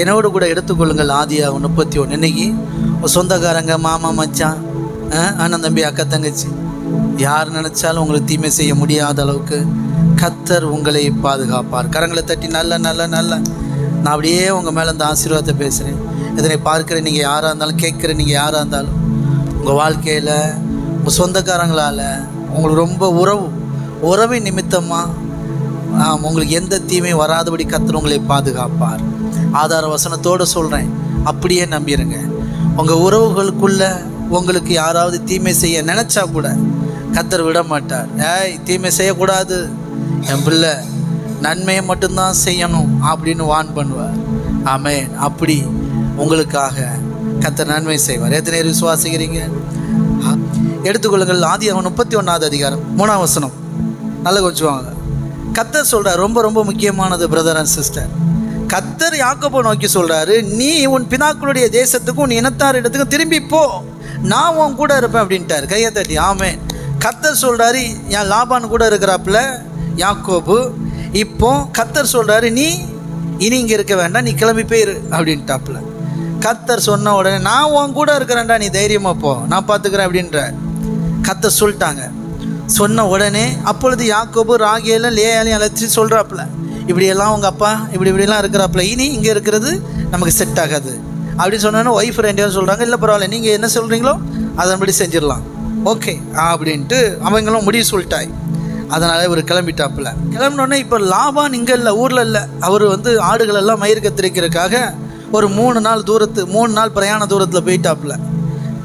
என்னோடு கூட எடுத்துக்கொள்ளுங்கள் ஆதியாக முப்பத்தி ஒன்று இன்றைக்கி சொந்தக்காரங்க மாமா மச்சான் அண்ணன் தம்பி அக்கா தங்கச்சி யார் நினச்சாலும் உங்களுக்கு தீமை செய்ய முடியாத அளவுக்கு கத்தர் உங்களை பாதுகாப்பார். கரங்களை தட்டி நல்ல நல்ல நல்ல. நான் அப்படியே உங்கள் மேலே இந்த ஆசீர்வாதத்தை பேசுகிறேன் இதனை பார்க்குற நீங்கள் யாராக இருந்தாலும் கேட்குற நீங்கள் யாராக இருந்தாலும் உங்கள் வாழ்க்கையில் உங்கள் சொந்தக்காரங்களால் உங்களுக்கு ரொம்ப உறவு உறவின் நிமித்தமாக உங்களுக்கு எந்த தீமையும் வராதபடி கத்தர் உங்களை பாதுகாப்பார். ஆதார வசனத்தோடு சொல்கிறேன் அப்படியே நம்பிடுங்க உங்கள் உறவுகளுக்குள்ள உங்களுக்கு யாராவது தீமை செய்ய நினச்சா கூட கத்தர் விட மாட்டார். ஏய் தீமை செய்யக்கூடாது. என் பிள்ளை நன்மையை மட்டும்தான் செய்யணும் அப்படின்னு வான் பண்ணுவார். ஆமே அப்படி உங்களுக்காக கத்தர் நன்மை செய்வார். எத்தனை பேர் விசுவாசிக்கிறீங்க? எடுத்துக்கொள்ளுங்கள். ஆதி அவன் முப்பத்தி ஒன்றாவது அதிகாரம் மூணாம் வசனம். நல்ல கொஞ்சம் வாங்க கத்தர் சொல்கிறார் ரொம்ப ரொம்ப முக்கியமானது பிரதர் அண்ட் சிஸ்டர் கத்தர் யாக்கோபை நோக்கி சொல்கிறாரு நீ உன் பிதாக்களுடைய தேசத்துக்கும் உன் இனத்தார் இடத்துக்கும் திரும்பி போ. நான் உன் கூட இருப்பேன் அப்படின்ட்டார். கையை தட்டி ஆமே கத்தர் சொல்கிறாரு என் லாபான் கூட இருக்கிறாப்புல யாக்கோபு. இப்போ கத்தர் சொல்கிறாரு நீ இனி இங்கே இருக்க வேண்டாம் நீ கிளம்பி போயிரு அப்படின்ட்டாப்புல. கத்தர் சொன்ன உடனே நான் உன் கூட இருக்கிறேன்டா நீ தைரியமாக போ. நான் பார்த்துக்கிறேன் அப்படின்ற கத்தர் சொல்லிட்டாங்க. சொன்ன உடனே அப்பொழுது யாக்கோபு ராகேலும் லேயாலையும் அழைச்சி சொல்கிறாப்புல இப்படியெல்லாம் உங்கள் அப்பா இப்படி இப்படிலாம் இருக்கிறாப்புல இனி இங்கே இருக்கிறது நமக்கு செட் ஆகாது. அப்படின்னு சொன்னோன்னே ஒய்ஃப் ரெண்டு பேரும் சொல்கிறாங்க இல்லை பரவாயில்ல நீங்கள் என்ன சொல்கிறீங்களோ அதன்படி செஞ்சிடலாம். ஓகே அப்படின்ட்டு அவங்களும் முடிவு சொல்லிட்டாய். அதனால் இவர் கிளம்பிட்டாப்புல. கிளம்பினோடனே இப்போ லாபான் இங்கே இல்லை ஊரில் இல்லை. அவர் வந்து ஆடுகளெல்லாம் மயிர் கத்திரிக்கிறதுக்காக ஒரு மூணு நாள் தூரத்து மூணு நாள் பிரயாண தூரத்தில் போயிட்டாப்புல.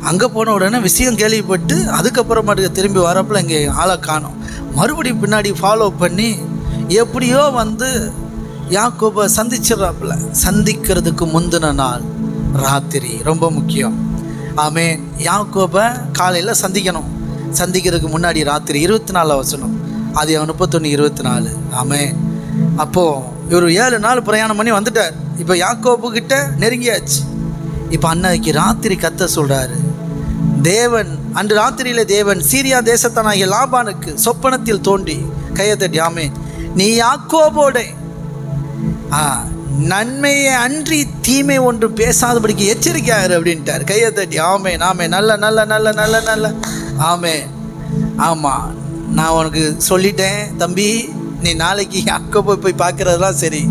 அங்கே போன உடனே விஷயம் கேள்விப்பட்டு அதுக்கப்புறமாட்டுக்கு திரும்பி வரப்பில் இங்கே ஆளை காணும். மறுபடியும் பின்னாடி ஃபாலோ பண்ணி எப்படியோ வந்து யாக்கோபை சந்திச்சிடறாப்புல. சந்திக்கிறதுக்கு முந்தின நாள் ராத்திரி. ரொம்ப முக்கியம். ஆமே யாக்கோபை காலையில் சந்திக்கணும். சந்திக்கிறதுக்கு முன்னாடி ராத்திரி இருபத்தி நாலு வசனம் அது முப்பத்தொன்று இருபத்தி நாலு. ஆமே அப்போது இவர் ஏழு நாள் பிரயாணம் பண்ணி வந்துட்டார். இப்போ யாக்கோபு நெருங்கியாச்சு. இப்போ அன்னைக்கு ராத்திரி கத்த சொல்கிறாரு தேவன் அன்று ராத்திரியில் தேவன் சீரியா தேசத்தனாகிய லாபானுக்கு சொப்பனத்தில் தோன்றி கையை தட்டி ஆமே நீ யாக்கோபோட. ஆ நன்மையை அன்றி தீமை ஒன்று பேசாதபடிக்கு எச்சரிக்கையாரு அப்படின்ட்டார். கையை தட்டி ஆமே ஆமே நல்ல நல்ல நல்ல நல்ல நல்ல. ஆமே ஆமாம் நான் உனக்கு சொல்லிட்டேன் தம்பி. நீ நாளைக்கு யாக்கோ போய் பார்க்குறதெல்லாம் சரி.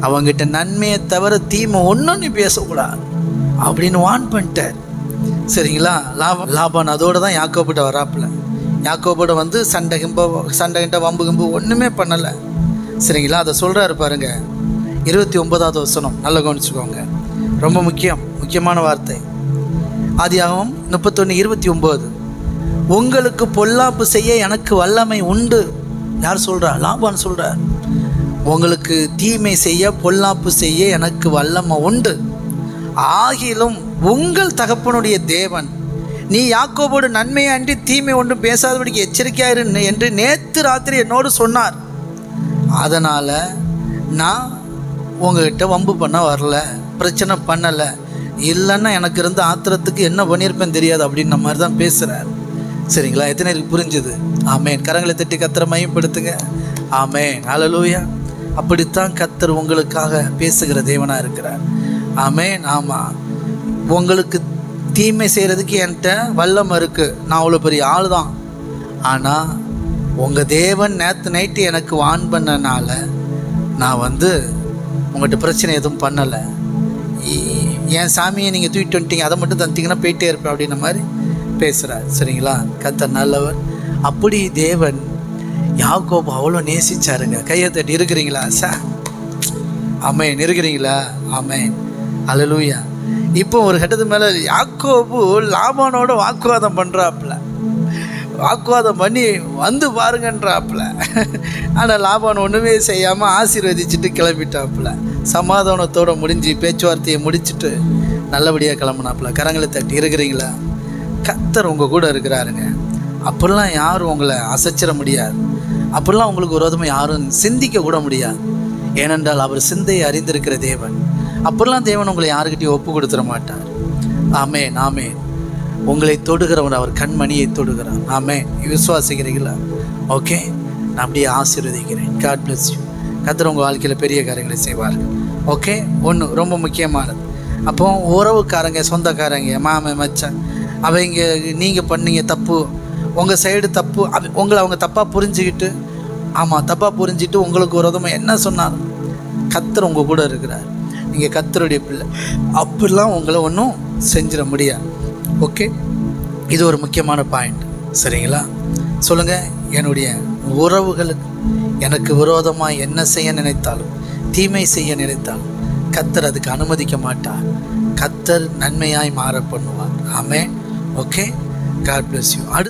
அவங்ககிட்ட நன்மையை தவிர தீமை ஒன்றும் நீ பேசக்கூடாது. அப்படின்னு வான் பண்ணிட்டார். சரிங்களா? லாபம் லாபான் அதோடு தான் யாக்கோப்பிட்ட வராப்புல. யாக்கோபோட வந்து சண்டை கிம்ப சண்டை கிண்ட வம்பு கிம்பு ஒன்றுமே பண்ணலை. சரிங்களா? அதை சொல்கிறாரு பாருங்க. இருபத்தி ஒன்பதாவது வசனம். நல்லா கவனிச்சுக்கோங்க. ரொம்ப முக்கியம். முக்கியமான வார்த்தை. ஆதியாகவும் முப்பத்தொன்று இருபத்தி ஒம்பது உங்களுக்கு பொல்லாப்பு செய்ய எனக்கு வல்லமை உண்டு. யார் சொல்கிறா லாபான் சொல்கிறார் உங்களுக்கு தீமை செய்ய பொல்லாப்பு செய்ய எனக்கு வல்லமை உண்டு. ஆகிலும் உங்கள் தகப்பனுடைய தேவன் நீ யாக்கோபோடு நன்மையை அன்றி தீமை ஒன்றும் பேசாதபடிக்கு எச்சரிக்கையாயிரு என்று நேற்று ராத்திரி என்னோடு சொன்னார். அதனால் நான் உங்ககிட்ட வம்பு பண்ண வரல பிரச்சனை பண்ணலை. இல்லைன்னா எனக்கு இருந்த ஆத்திரத்துக்கு என்ன பண்ணியிருப்பேன் தெரியாது அப்படின்ன மாதிரி தான் பேசுகிறார் சரிங்களா? எத்தனை பேருக்கு புரிஞ்சுது. ஆமேன். கரங்களை தட்டி கத்திர மையப்படுத்துங்க. ஆமேன். அலலூயா அப்படித்தான் கத்தர் உங்களுக்காக பேசுகிற தேவனாக இருக்கிறார். ஆமேன். ஆமாம் உங்களுக்கு தீமை செய்கிறதுக்கு என்கிட்ட வல்லம் இருக்குது நான் அவ்வளோ பெரிய ஆள் தான் ஆனால் உங்கள் தேவன் நேற்று நைட்டு எனக்கு வான் பண்ணனால நான் வந்து உங்கள்கிட்ட பிரச்சனை எதுவும் பண்ணலை. என் சாமியை நீங்கள் தூக்கிட்டு வந்துட்டீங்க அதை மட்டும் தந்திங்கன்னா போயிட்டே இருப்பேன் அப்படின்ன மாதிரி பேசுகிறார் சரிங்களா? கத்த நல்லவர். அப்படி தேவன் யாக்கோபு அவ்வளோ நேசிச்சாருங்க. கையை தட்டி இருக்கிறீங்களா? சார் அமேன் இருக்கிறீங்களா? அமேன் அலலூயா இப்போ ஒரு கட்டத்து மேலே யாக்கோபு லாபானோட வாக்குவாதம் பண்ணுறாப்புல வாக்குவாதம் பண்ணி வந்து பாருங்கன்றாப்புல. ஆனால் லாபான் ஒன்றுமே செய்யாமல் ஆசீர்வதிச்சுட்டு கிளம்பிட்டாப்புல. சமாதானத்தோட முடிஞ்சு பேச்சுவார்த்தையை முடிச்சுட்டு நல்லபடியாக கிளம்புனாப்புல. கரங்களை தட்டி இருக்கிறீங்களா? கத்தர் உங்கள் கூட இருக்கிறாருங்க. அப்படிலாம் யாரும் உங்களை அசைச்சிட முடியாது. அப்படிலாம் உங்களுக்கு ஒரு விதமாக யாரும் சிந்திக்க கூட முடியாது. ஏனென்றால் அவர் சிந்தையை அறிந்திருக்கிற தேவன். அப்படிலாம் தேவன் உங்களை யாருக்கிட்டையும் ஒப்பு கொடுத்துட மாட்டார். ஆமே நாமே உங்களை தொடுகிறவன் அவர் கண்மணியை தொடுகிறார். ஆமே விசுவாசிக்கிறீங்களா ஓகே நான் அப்படியே ஆசீர்வதிக்கிறேன். காட் பிளஸ் யூ கத்திர உங்கள் வாழ்க்கையில் பெரிய காரியங்களை செய்வார். ஓகே ஒன்று ரொம்ப முக்கியமானது. அப்போ உறவுக்காரங்க சொந்தக்காரங்க மாமன் மச்சான் அவங்க நீங்கள் பண்ணீங்க தப்பு உங்கள் சைடு தப்பு அது உங்களை அவங்க தப்பாக புரிஞ்சுக்கிட்டு ஆமாம் தப்பாக புரிஞ்சுட்டு உங்களுக்கு ஒரு விதமாக என்ன சொன்னாலும் கத்தர் உங்கள் கூட இருக்கிறார். நீங்கள் கத்தருடைய பிள்ளை. அப்படிலாம் உங்களை ஒன்றும் செஞ்சிட முடியாது. ஓகே இது ஒரு முக்கியமான பாயிண்ட் சரிங்களா? சொல்லுங்கள் என்னுடைய உறவுகளுக்கு எனக்கு விரோதமாக என்ன செய்ய நினைத்தாலும் தீமை செய்ய நினைத்தாலும் கத்தர் அதுக்கு அனுமதிக்க மாட்டார். கத்தர் நன்மையாய் மாற பண்ணுவார். ஆமே ஓகே காட் பிளஸ் யூ அடுத்து